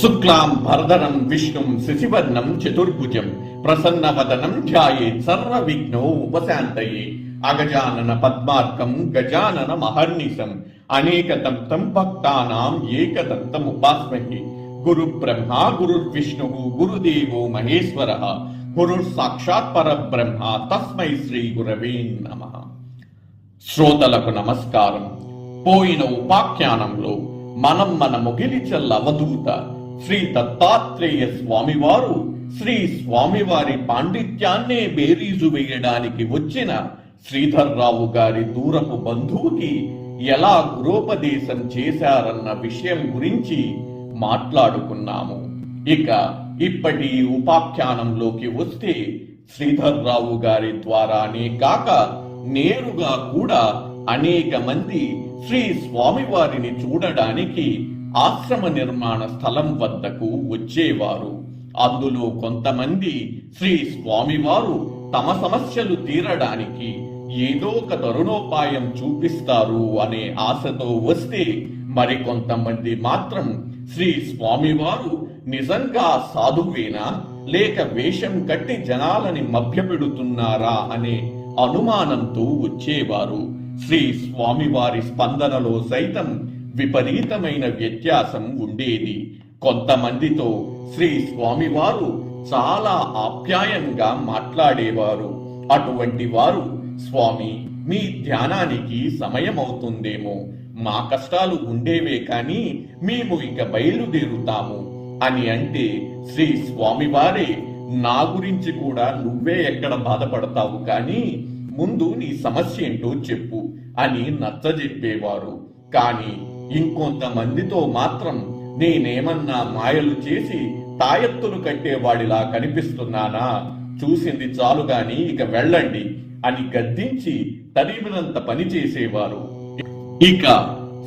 శుక్లాం భరదనం విష్ణుం శిశివర్ణం చతుర్భుజం ప్రసన్న వదనం ధ్యాయే సర్వ విఘ్నో ఉపశాంతయే అగజానన పద్మార్కం గజానన మహర్నిశం అనేకతం తం భక్తానాం ఏకదంతం ఉపాస్మహి. గురు బ్రహ్మ గురుర్విష్ణు గురుదేవో మహేశ్వర గురు సాక్షాత్ పరబ్రహ్మ తస్మై శ్రీ గురవే నమ. శ్రోతలకు నమస్కారం. పోయిన ఉపాఖ్యానంలో మనం మన ముగిలిచల్ల అవధూత శ్రీ దత్తాత్రేయ స్వామివారు శ్రీ స్వామివారి పాండిత్యాన్నే బేరీజు వేయడానికి వచ్చిన శ్రీధర్రావు గారి దూరపు బంధువుకి ఎలా గురోపదేశం చేశారన్న విషయం గురించి మాట్లాడుకున్నాము. ఇక ఇప్పటి ఉపాఖ్యానంలోకి వస్తే శ్రీధర్రావు గారి ద్వారానే కాక నేరుగా కూడా అనేక మంది శ్రీ స్వామివారిని చూడడానికి ఆశ్రమ నిర్మాణ స్థలం వద్దకు వచ్చేవారు. అందులో కొంతమంది శ్రీ స్వామివారు తమ సమస్యలు తీరడానికి ఏదో ఒక తరుణోపాయం చూపిస్తారు అనే ఆశతో వస్తే మరికొంతమంది మాత్రం శ్రీ స్వామివారు నిజంగా సాధువేనా? లేక వేషం కట్టి జనాలని మభ్యపెడుతున్నారా అనే అనుమానంతో వచ్చేవారు. శ్రీ స్వామివారి స్పందనలో సైతం విపరీతమైన వ్యత్యాసం ఉండేది. కొంతమందితో శ్రీ స్వామివారు చాలా ఆప్యాయంగా మాట్లాడేవారు. అటువంటి వారు స్వామి మీ ధ్యానానికి సమయమవుతుందేమో. మా కష్టాలు ఉండేవే కాని మేము ఇక బయలుదేరుతాము అని అంటే శ్రీ స్వామివారే నా గురించి కూడా నువ్వే ఎక్కడ బాధపడతావు కానీ ముందు నీ సమస్య ఏంటో చెప్పు అని నచ్చజెప్పేవారు. కాని ఇంకొంతమందితో మాత్రం నేనేమన్నా మాయలు చేసి తాయెత్తులు కట్టేవాడిలా కనిపిస్తున్నానా? చూసింది చాలు గాని ఇక వెళ్ళండి అని గద్దించి తరిమినంత పని చేసేవారు. ఇక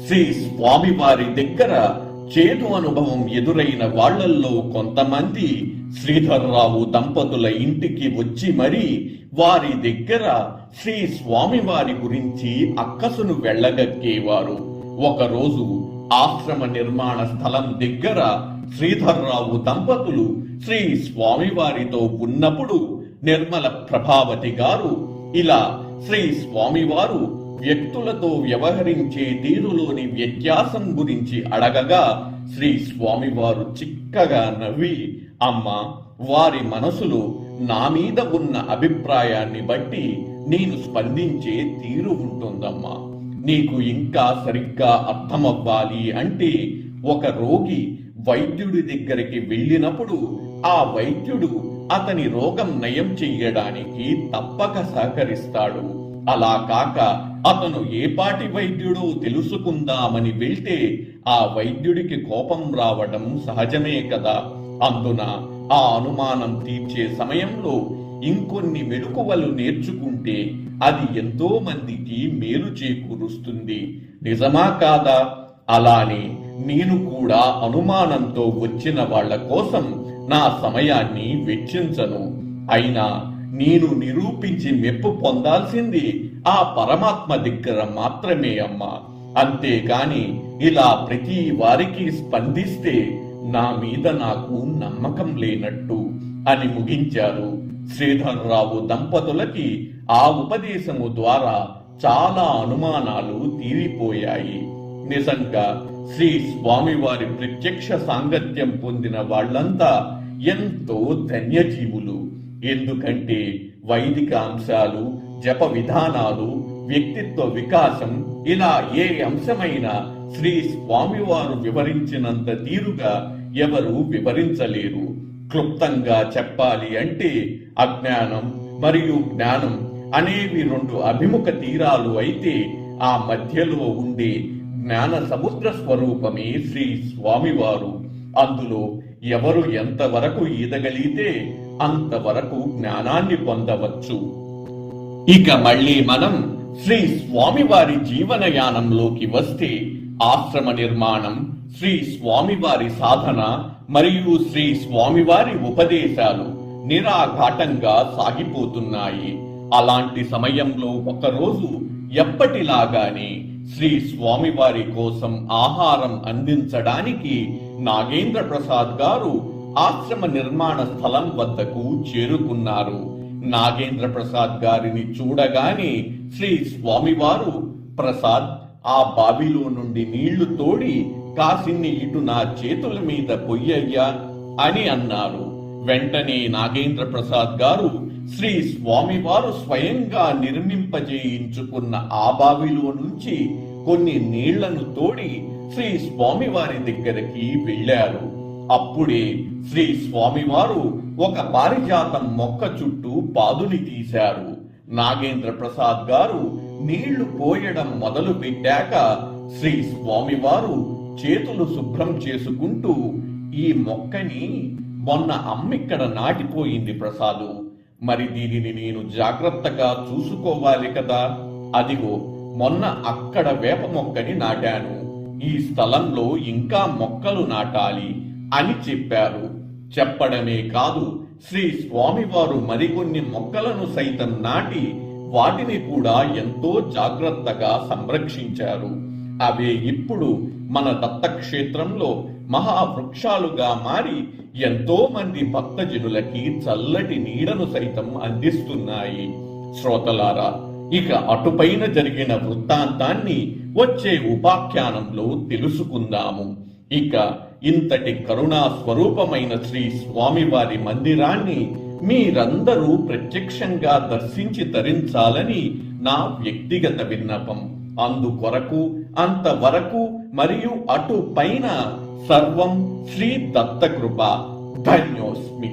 శ్రీ స్వామివారి దగ్గర చేదు అనుభవం ఎదురైన వాళ్ళల్లో కొంతమంది శ్రీధర్రావు దంపతుల ఇంటికి వచ్చి మరి వారి దగ్గర శ్రీ స్వామివారి గురించి అక్కసును వెళ్ళగక్కేవారు. ఒకరోజు ఆశ్రమ నిర్మాణ స్థలం దగ్గర శ్రీధర్రావు దంపతులు శ్రీ స్వామివారితో ఉన్నప్పుడు నిర్మల ప్రభావతి గారు ఇలా శ్రీ స్వామివారు వ్యక్తులతో వ్యవహరించే తీరులోని వ్యత్యాసం గురించి అడగగా శ్రీ స్వామివారు చిక్కగా నవ్వి అమ్మ వారి మనసులో నా మీద ఉన్న అభిప్రాయాన్ని బట్టి నేను స్పందించే తీరు ఉంటుందమ్మా. నీకు ఇంకా సరిగ్గా అర్థమవ్వాలి అంటే ఒక రోగి వైద్యుడి దగ్గరికి వెళ్ళినప్పుడు ఆ వైద్యుడు అతని రోగం నయం చెయ్యడానికి తప్పక సహకరిస్తాడు. అలా కాక అతను ఏ పాటి వైద్యుడో తెలుసుకుందామని వెళ్తే ఆ వైద్యుడికి కోపం రావడం సహజమే కదా. అందున ఆ అనుమానం తీర్చే సమయంలో ఇంకొన్ని మెలకువలు నేర్చుకుంటే అది ఎంతో మందికి మేలు చేకూరుస్తుంది. నిజమా కాదా? అలానే నేను కూడా అనుమానంతో వచ్చిన వాళ్ళ కోసం నా సమయాన్ని వెచ్చించను. అయినా నేను నిరూపించి మెప్పు పొందాల్సింది ఆ పరమాత్మ దగ్గర మాత్రమే అమ్మా. అంతేకాని ఇలా ప్రతి వారికి స్పందిస్తే నా మీద నాకు నమ్మకం లేనట్టు అని ముగించారు. శ్రీధర్రావు దంపతులకి ఆ ఉపదేశము ద్వారా చాలా అనుమానాలు తీరిపోయాయి. నిజంగా శ్రీ స్వామివారి ప్రత్యక్ష సాంగత్యం పొందిన వాళ్ళంతా ఎంతో ధన్యజీవులు. ఎందుకంటే వైదిక అంశాలు జప విధానాలు వ్యక్తిత్వ వికాసం ఇలా ఏ అంశమైనా శ్రీ స్వామివారు వివరించినంత తీరుగా ఎవరు వివరించలేరు. క్లుప్తంగా చెప్పాలి అంటే అజ్ఞానం మరియు జ్ఞానం అనేవి రెండు అభిముఖ తీరాలు అయితే ఆ మధ్యలో ఉండే జ్ఞాన సముద్ర స్వరూపమే శ్రీ స్వామివారు. అందులో ఎవరు ఎంతవరకు ఈదగలిగితే అంతవరకు జ్ఞానాన్ని పొందవచ్చు. ఇక మళ్ళీ మనం శ్రీ స్వామివారి జీవనయానంలోకి వస్తే ఆశ్రమ నిర్మాణం శ్రీ స్వామివారి సాధన మరియు శ్రీ స్వామివారి ఉపదేశాలు. నిరాఘాటంగా సాగిపోతున్నాయి. అలాంటి సమయంలో ఒకరోజు ఎప్పటిలాగానే శ్రీ స్వామివారి కోసం ఆహారం అందించడానికి నాగేంద్ర ప్రసాద్ గారు ఆశ్రమ నిర్మాణ స్థలం వద్దకు చేరుకున్నారు. నాగేంద్ర ప్రసాద్ గారిని చూడగానే శ్రీ స్వామివారు ప్రసాద్ ఆ బావిలో నుండి నీళ్ళు తోడి కాసిన్ని ఇటు నా చేతుల మీద పొయ్యయ్యా అని అన్నారు. వెంటనే నాగేంద్ర ప్రసాద్ గారు శ్రీ స్వామివారు స్వయంగా నిర్మింపజేయించుకున్న ఆ బావిలో నుంచి కొన్ని నీళ్ళను తోడి శ్రీ స్వామివారి దగ్గరికి వెళ్ళారు. అప్పుడే శ్రీ స్వామివారు ఒక పారిజాతం మొక్క చుట్టూ పాదుని తీశారు. నాగేంద్ర ప్రసాద్ గారు నీళ్ళు పోయడం మొదలు పెట్టాక శ్రీ స్వామివారు చేతులు శుభ్రం చేసుకుంటూ ఈ మొక్కని మొన్న అమ్మిక్కడ నాటిపోయింది ప్రసాదు. మరి దీనిని నేను జాగ్రత్తగా చూసుకోవాలి కదా. అదిగో మొన్న అక్కడ వేప మొక్కని నాటాను. ఈ స్థలంలో ఇంకా మొక్కలు నాటాలి అని చెప్పారు. చెప్పడమే కాదు శ్రీ స్వామివారు మరికొన్ని మొక్కలను సైతం నాటి వాటిని కూడా ఎంతో జాగ్రత్తగా సంరక్షించారు. అవే ఇప్పుడు మన దత్తక్షేత్రంలో మహావృక్షాలుగా మారి ఎంతో మంది భక్తజనులకి చల్లటి నీడను సైతం అందిస్తున్నాయి. శ్రోతలారా ఇక అటుపైన జరిగిన వృత్తాంతాన్ని వచ్చే ఉపాఖ్యానంలో తెలుసుకుందాము. ఇక ఇంతటి కరుణా స్వరూపమైన శ్రీ స్వామివారి మందిరాన్ని మీరందరూ ప్రత్యక్షంగా దర్శించి తరించాలని నా వ్యక్తిగత విన్నపం. అందుకొరకు అంతవరకు మరియు అటు పైన సర్వం శ్రీ దత్తకృప ధన్యోస్మి